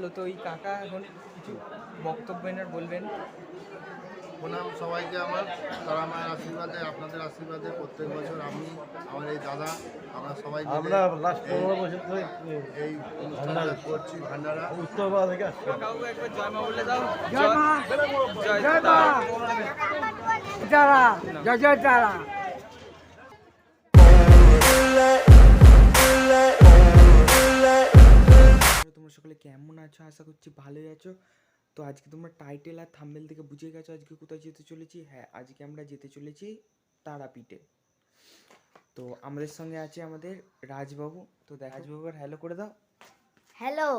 হলো তো এই কাকা এখন কিছু বক্তব্য এনার বলবেন প্রণাম সবাইকে আমার তারা মায়ের আশীর্বাদে আপনাদের আশীর্বাদে প্রত্যেক বছর আমি আমার এই দাদা আমরা সবাই আমরা লাস্ট পনেরো বছর ধরে এই অনুষ্ঠানটা করছি ভান্ডারা উত্তরপাড়া থেকে একবার জয় মা বলে দাও জয় মা জয় তারা তারা জয় জয় তারা তোমরা সকলে কেমন আছো? আশা করছি ভালোই আছো। তো আজকে তোমরা টাইটেল আর থাম্বেল থেকে বুঝে গেছো আজকে কোথায় যেতে চলেছি? হ্যাঁ আজকে আমরা যেতে চলেছি তারাপীঠে। তো আমাদের সঙ্গে আছে আমাদের রাজবাবু। তো দেখ। রাজবাবুর হ্যালো করে দাও। হ্যালো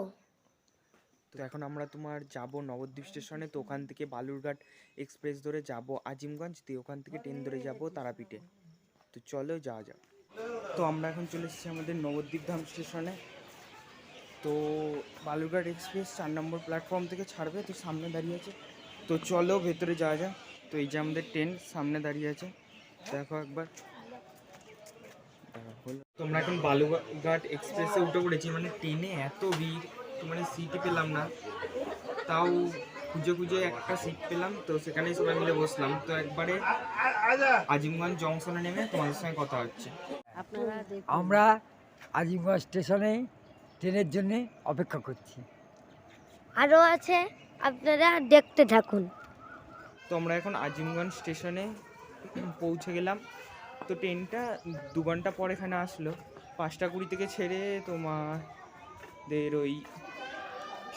তো এখন আমরা তোমার যাব নবদ্বীপ স্টেশনে তো ওখান থেকে বালুরঘাট এক্সপ্রেস ধরে যাব আজিমগঞ্জ। দিয়ে ওখান থেকে ট্রেন ধরে যাব তারাপীঠে। তো চলো যাওয়া যাক। তো আমরা এখন চলে এসেছি আমাদের নবদ্বীপ ধাম স্টেশনে তো বালুরঘাট এক্সপ্রেস চার নম্বর প্ল্যাটফর্ম থেকে ছাড়বে তো সামনে দাঁড়িয়ে আছে। তো চলো ভেতরে যাওয়া যাক। তো এই যে আমাদের ট্রেন সামনে দাঁড়িয়ে আছে। দেখো একবার। দেখো, হলো। তো আমরা এখন বালুরঘাট এক্সপ্রেসে উঠে পড়েছি। মানে ট্রেনে এত ভিড় তো মানে সিটই পেলাম না। তাও খুঁজে খুঁজে একটা সিট পেলাম। তো সেখানেই সবাই মিলে বসলাম। তো একবারে আজিমগঞ্জ জংশনে নেমে তোমাদের সঙ্গে কথা হচ্ছে। আমরা আজিমগঞ্জ স্টেশনে ট্রেনের জন্য অপেক্ষা করছি। আরও আছে আপনারা দেখতে থাকুন। তো আমরা এখন আজিমগঞ্জ স্টেশনে পৌঁছে গেলাম। তো ট্রেনটা দু ঘণ্টা পর এখানে আসলো। পাঁচটা কুড়ি থেকে ছেড়ে তোমাদের ওই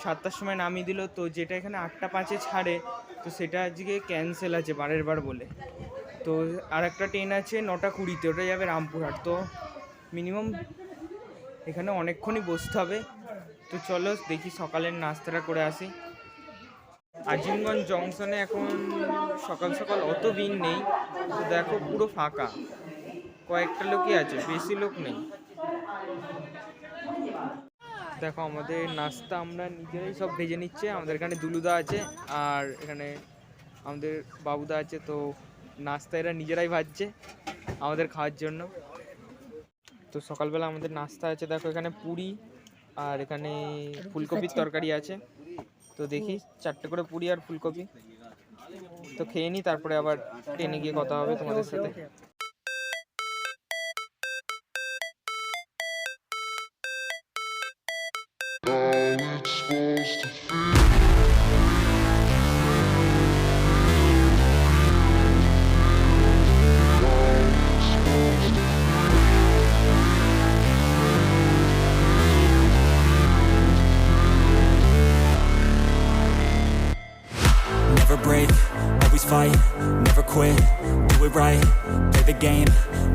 সাতটার সময় নামিয়ে দিল। তো যেটা এখানে আটটা পাঁচে ছাড়ে তো সেটা আজকে ক্যান্সেল আছে বারের বার বলে। তো আর একটা ট্রেন আছে নটা কুড়িতে ওটা যাবে রামপুরহাট। তো মিনিমাম এখানে অনেকক্ষণই বসতে হবে। তো চলো দেখি সকালের নাস্তাটা করে আসি। আজিমগঞ্জ জংশনে এখন সকাল সকাল অত ভিড় নেই। তো দেখো পুরো ফাঁকা। কয়েকটা লোকই আছে, বেশি লোক নেই। দেখো আমাদের নাস্তা আমরা নিজেরাই সব ভেজে নিচ্ছে। আমাদের এখানে দুলুদা আছে আর এখানে আমাদের বাবুদা আছে। তো নাস্তা এরা নিজেরাই ভাজছে আমাদের খাওয়ার জন্য। তো সকালবেলা আমাদের নাস্তা আছে দেখো এখানে পুরি আর এখানে ফুলকপির তরকারি আছে। তো দেখি চারটে করে পুরি আর ফুলকপি। তো খেয়ে নি তারপরে আবার ট্রেনে গিয়ে কথা হবে তোমাদের সাথে। Always fight, never quit, do it right, play the game,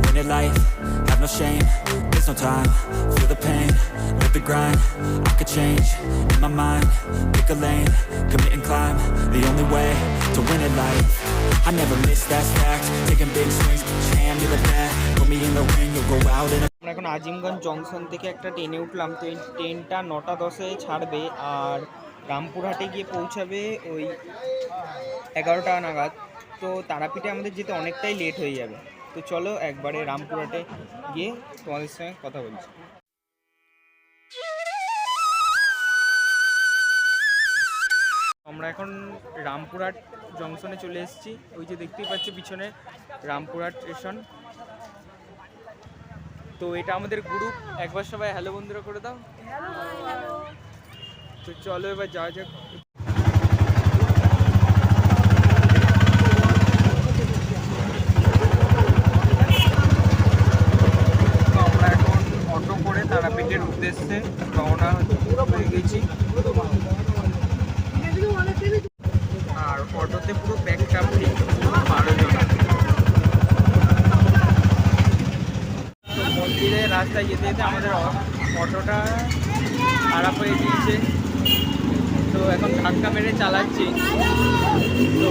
win it life, have no shame, there's no time, feel the pain, live the grind, I could change, in my mind, pick a lane, commit and climb, the only way to win it life, I never miss, that's fact, taking big swings, hand to the bat, put me in the ring, you'll go out in a আমরা এখন Azimganj junction থেকে একটা ট্রেনে উঠলাম তো এই ট্রেনটা নটা দশে ছাড়বে আর রামপুরহাটে গিয়ে পৌঁছাবে ওই এগারোটা নাগাদ তো তারাপীঠে আমাদের যেতে অনেকটাই লেট হয়ে যাবে। তো চলো একবারে রামপুরহাটে গিয়ে তোমাদের সঙ্গে কথা বলছি। আমরা এখন রামপুরহাট জংশনে চলে এসেছি। ওই যে দেখতেই পাচ্ছ পিছনে রামপুরহাট স্টেশন। তো এটা আমাদের গ্রুপ একবার সবাই হ্যালো বন্ধুরা করে দাও। তো চলো এবার যাওয়া যাক তো আমরা এখন অটো তারাপীঠের উদ্দেশ্যে রওনা হয়ে গেছি। আর অটোতে পুরো ব্যাগ চাপড়ি বারো জন। তো মন্দিরের রাস্তায় যেতে যেতে আমাদের অটোটা খারাপ হয়ে গিয়েছে। তো এখন ধাক্কা মেরে চালাচ্ছি তো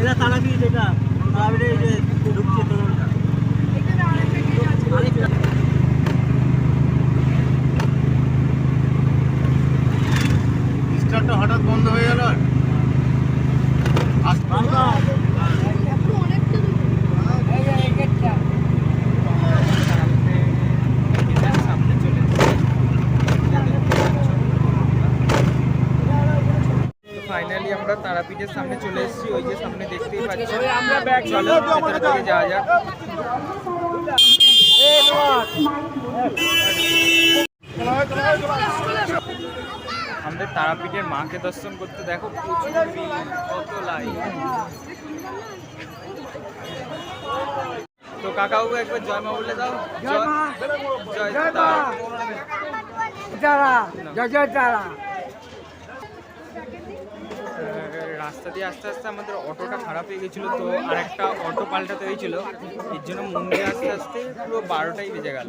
এটা তারাপীঠ এটা তারাপীঠে এই যে ঢুকছে তরুণটা স্টারটা হঠাৎ বন্ধ হয়ে গেল আর এই যে এই গেটটা আমরা তারাপীঠের সামনে চলে এসেছি। ওই যে সামনে দেখতেই পাচ্ছি। চলো ভেতরে দিকে যাওয়া যাক। আমাদের তারাপীঠের মাকে দর্শন করতে দেখো প্রচুর ভিড়, কত লাইন তো কাকাবাবু একবার জয় মা বলে দাও। জয় জয় তারা। তারা। জয় জয় তারা। রাস্তা দিয়ে আস্তে আস্তে আমাদের অটোটা খারাপ হয়ে গেছিল তো আর একটা অটো পাল্টাতে হয়েছিল। এর জন্য মন্দিরে আস্তে আস্তে পুরো বারোটাই বেজে গেল।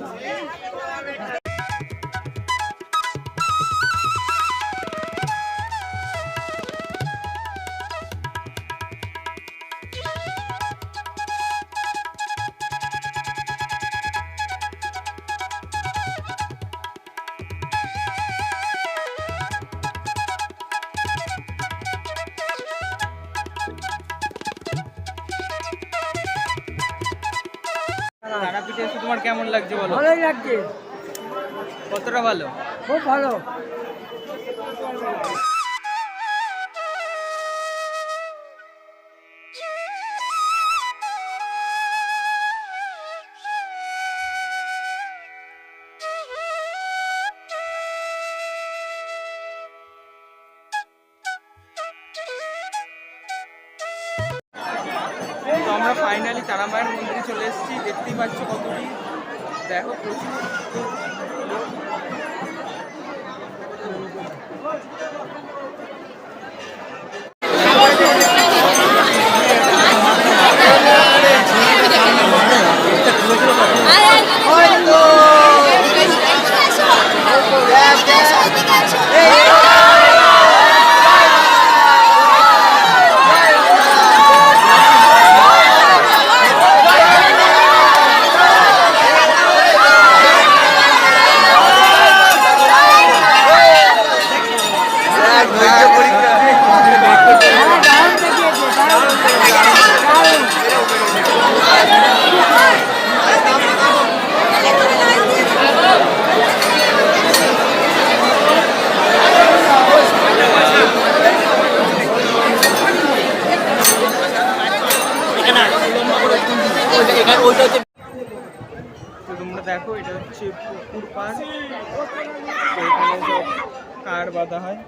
তারাপীঠে এসে তোমার কেমন লাগছে বলো? ভালোই লাগছে। কতটা ভালো? খুব ভালো। তারামায়ের মন্দিরে চলে এসেছি দেখতেই পাচ্ছ কতটি দেখো প্রচুর। তো তোমরা দেখো, এটা হচ্ছে পুকুর পাড়। এখানে সব কার বাঁধা হয়?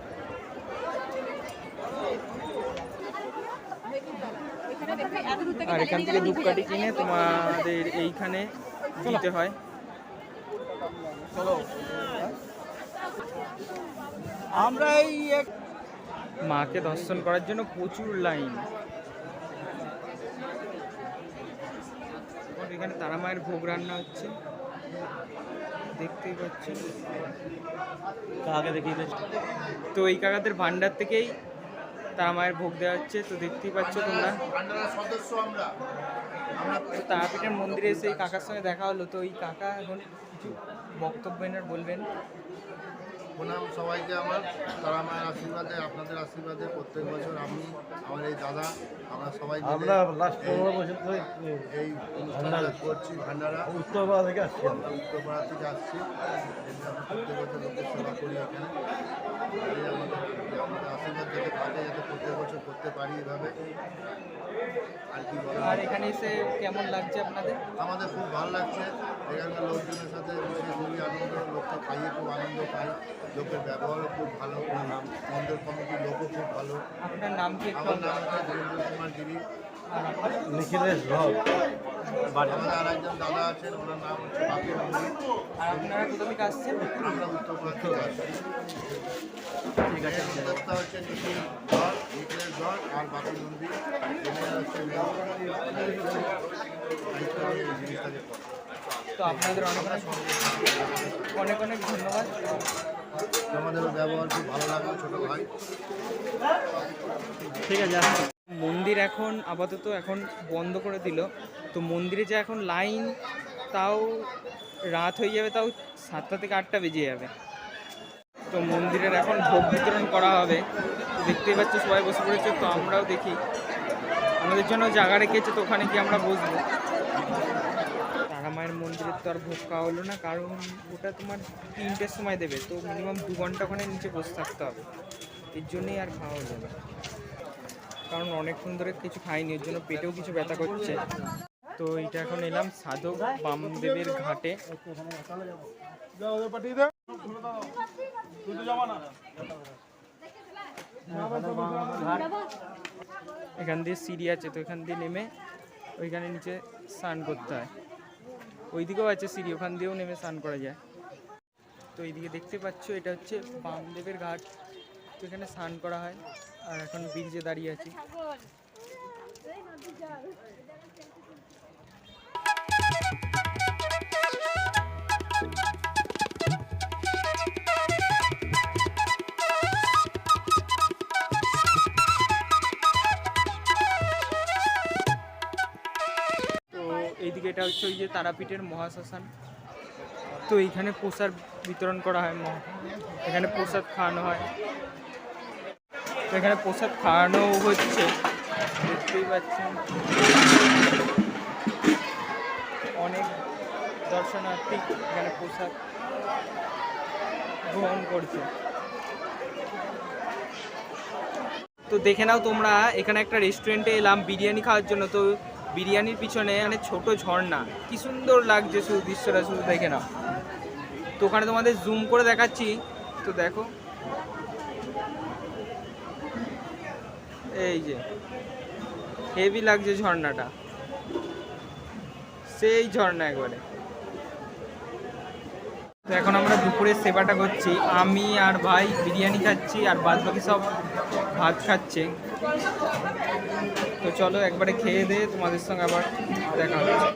আর এখান থেকে ধূপকাঠি কিনে তোমাদের এইখানে দিতে হয়। আমরা এই মাকে দর্শন করার জন্য প্রচুর লাইন। এখানে তারা মায়ের ভোগ রান্না হচ্ছে। দেখতেই পাচ্ছি। কাকে দেখিয়ে তো এই কাকাদের ভান্ডার থেকেই তারা মায়ের ভোগ দেওয়া হচ্ছে। তো দেখতেই পাচ্ছ তোমরা। তারাপীঠের মন্দিরে এসে এই কাকার সঙ্গে দেখা হলো। তো এই কাকা এখন কিছু বক্তব্য বলবেন। প্রণাম সবাইকে আমার তারা মায়ের আশীর্বাদে আপনাদের আশীর্বাদে প্রত্যেক বছর আমি আমার এই দাদা আমরা সবাই আমরা লাস্ট পনেরো বছর ধরে এই অনুষ্ঠানটা করছি ভান্ডারা। উত্তরপাড়া থেকে আসছি আমরা। উত্তরপাড়া থেকে আসছি। প্রত্যেক বছর লোকের সেবা করি এখানে। আমাদের আমাদের আশীর্বাদ যাতে থাকে যাতে প্রত্যেক বছর করতে পারি এভাবে। আর কি আর এখানে এসে কেমন লাগছে আপনাদের? আমাদের খুব ভালো লাগছে। এখানকার লোকজনের সাথে খুবই আনন্দ লোককে খাইয়ে খুব আনন্দ পাই। লোকের ব্যবহারও খুব ভালো মন্দির কমিটির লোকও খুব ভালো। আপনার নাম কি একটু আমার নাম হচ্ছে বীরেন্দ্র কুমার গিরি। আর নিখিলেশ ঘর আমাদের আর একজন দাদা আছেন ওনার নাম হচ্ছে বাপি নন্দী আর আপনারা কোথা থেকে আসছেন? আমরা উত্তরপ্রদেশ থেকে আসছি। ঠিক আছে। উদ্যোক্তা হচ্ছে নিখিল নিখিলেশ আর বাপি হচ্ছে। তো আপনাদের অনেক অনেক অনেক ধন্যবাদ। ব্যবহার খুব ভালো ছোটো ভাই। ঠিক আছে মন্দির এখন আপাতত এখন বন্ধ করে দিল। তো মন্দিরে যে এখন লাইন, তাও রাত হয়ে যাবে, তাও সাতটা থেকে আটটা বেজে যাবে। তো মন্দিরের এখন ভোগ বিতরণ করা হবে। দেখতেই পাচ্ছ সবাই বসে পড়েছে, তো আমরাও দেখি। আমাদের জন্য জায়গা রেখেছে, তো ওখানে গিয়ে আমরা বসবো। মায়ের মন্দিরের তো আর ভোগ খাওয়া হলো না, কারণ ওটা তোমার তিনটের সময় দেবে, তো মিনিমাম দু ঘণ্টা ওখানে নিচে বসে থাকতে হবে। এর জন্যই আর খাওয়া হলো না। কারণ অনেকক্ষণ ধরে কিছু খাইনি ওর জন্য পেটেও কিছু ব্যথা করছে। তো এটা এখন এলাম সাধক বামদেবের ঘাটে। এখান দিয়ে সিঁড়ি আছে, তো এখান দিয়ে নেমে ওইখানে নিচে স্নান করতে হয়। ওইদিকেও আছে সিঁড়ি, ওখান দিয়েও নেমে স্নান করা যায়। তো এইদিকে দেখতে পাচ্ছ, এটা হচ্ছে বামদেবের ঘাট। তো এখানে স্নান করা হয়, আর এখন ব্রিজে দাঁড়িয়ে আছি। এটা হচ্ছে ওই যে তারাপীঠের মহাশ্মশান। তো এইখানে প্রসাদ বিতরণ করা হয় এখানে প্রসাদ খাওয়ানো হয়। তো এখানে প্রসাদ খাওয়ানো হচ্ছে। দেখতেই পাচ্ছেন। অনেক দর্শনার্থী এখানে প্রসাদ গ্রহণ করছে। তো দেখে নাও তোমরা, এখানে একটা রেস্টুরেন্টে এলাম, বিরিয়ানি খাওয়ার জন্য। তো বিরিয়ানির পিছনে মানে ছোট ঝর্ণা। কি সুন্দর লাগছে শুধু দৃশ্যটা, শুধু দেখে নাও। তো ওখানে তোমাদের জুম করে দেখাচ্ছি। তো দেখো। এই যে হেভি লাগছে ঝর্ণাটা। সেই ঝর্ণা একবারে। তো এখন আমরা দুপুরের সেবাটা করছি। আমি আর ভাই বিরিয়ানি খাচ্ছি আর বাদ বাকি সব ভাত খাচ্ছে। তো চলো একবারে খেয়ে দিয়ে তোমাদের সঙ্গে আবার দেখা হচ্ছে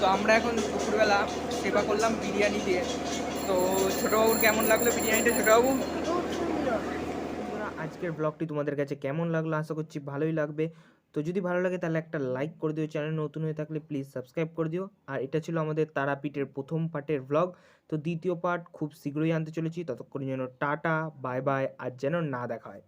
তো আমরা এখন দুপুরবেলা সেবা করলাম বিরিয়ানি দিয়ে। তো ছোটোবাবুর কেমন লাগল বিরিয়ানিটা? ছোটোবাবু আজকের ব্লগটি তোমাদের কাছে কেমন লাগল? আশা করছি ভালোই লাগবে। তো যদি ভালো লাগে তাহলে একটা লাইক করে দিও চ্যানেল নতুন হয়ে থাকলে প্লিজ সাবস্ক্রাইব করে দিও। আর এটা ছিল আমাদের তারাপীঠের প্রথম পার্টের ব্লগ তো দ্বিতীয় পার্ট খুব শীঘ্রই আনতে চলেছি। ততক্ষণ যেন টাটা বাই বাই আর যেন না দেখা হয়।